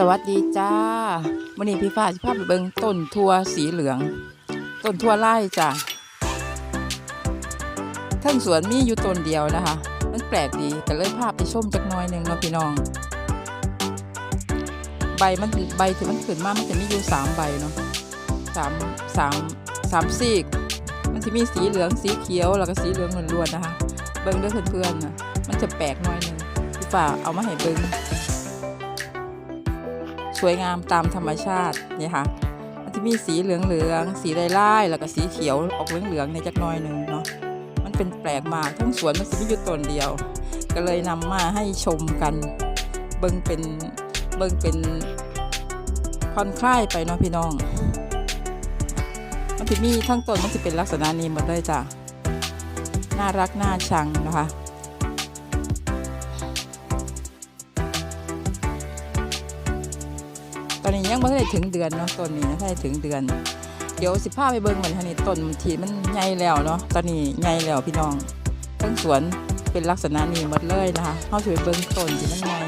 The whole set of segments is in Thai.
สวัสดีจ้าวันนี้พี่ฟ้าจะพาไปเบิงต้นทั่วสีเหลือง ต้นทั่วไร่จ้ะทั้งสวนมีอยู่ต้นเดียวนะคะ มันแปลกดีก็เลยพาไปชมจักน้อยหนึ่งเนาะพี่น้อง ใบมันใบที่มันขึ้นมามันจะมีอยู่สามใบเนาะสามสามสามซีก มันจะมีสีเหลืองสีเขียวแล้วก็สีเหลืองล้วนๆนะคะ เบิงด้วยเพื่อนๆนะมันจะแปลกหน้อยหนึงพี่ฟ้าเอามาให้เบิ่ง สวยงามตามธรรมชาติเนี่ยค่ะมันจะมีสีเหลืองๆสีลายๆแล้วก็สีเขียวออกเหลืองๆในจักน้อยหนึ่งเนาะมันเป็นแปลกมากทั้งสวนมันจะมีอยู่ต้นเดียว ก็เลยนำมาให้ชมกัน เบิ่งเป็นเบิ่งเป็นผ่อนคลายไปเนาะพี่น้องมันจะมีทั้งต้นมันจะเป็นลักษณะนี้หมดเลยจ้ะน่ารักน่าชังนะคะ ยังไม่ได้ถึงเดือนเนาะต้นนี้นะถ้าได้ถึงเดือน เดี๋ยวสิพาไปเบิ่งมันทันนี้ต้นมันทีมันใหญ่แล้วเนาะตอนนี้ใหญ่แล้วพี่น้องทั้งสวนเป็นลักษณะนี้หมดเลยนะคะเฮาสิไปเบิ่งต้นที่มันใหญ่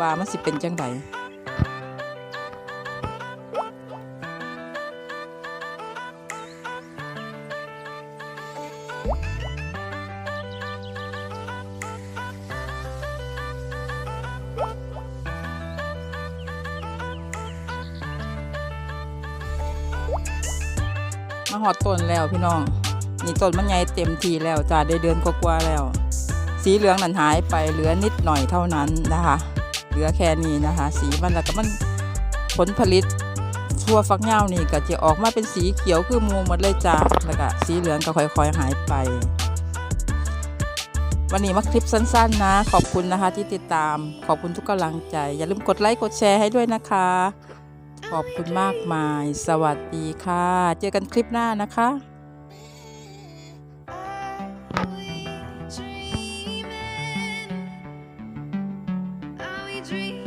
ว่ามันสิเป็นจังได มาหอดต้นแล้วพี่น้องนี่ต้นมันใหญ่เต็มทีแล้วจ้าได้เดือนกว่าๆแล้ว สีเหลืองนั้นหายไปเหลือนิดหน่อยเท่านั้นนะคะ เหลือแค่นี้นะคะ สีมันแล้วก็มันผลผลิตทั่วฟักเง่านี่ก็จะออกมาเป็นสีเขียวคือมูหมดเลยจ้าแล้วก็สีเหลืองก็ค่อยๆหายไป วันนี้มาคลิปสั้นๆนะ ขอบคุณนะคะที่ติดตามขอบคุณทุกกำลังใจ อย่าลืมกดไลค์กดแชร์ให้ด้วยนะคะ ขอบคุณมากมาย สวัสดีค่ะ เจอกันคลิปหน้านะคะ dream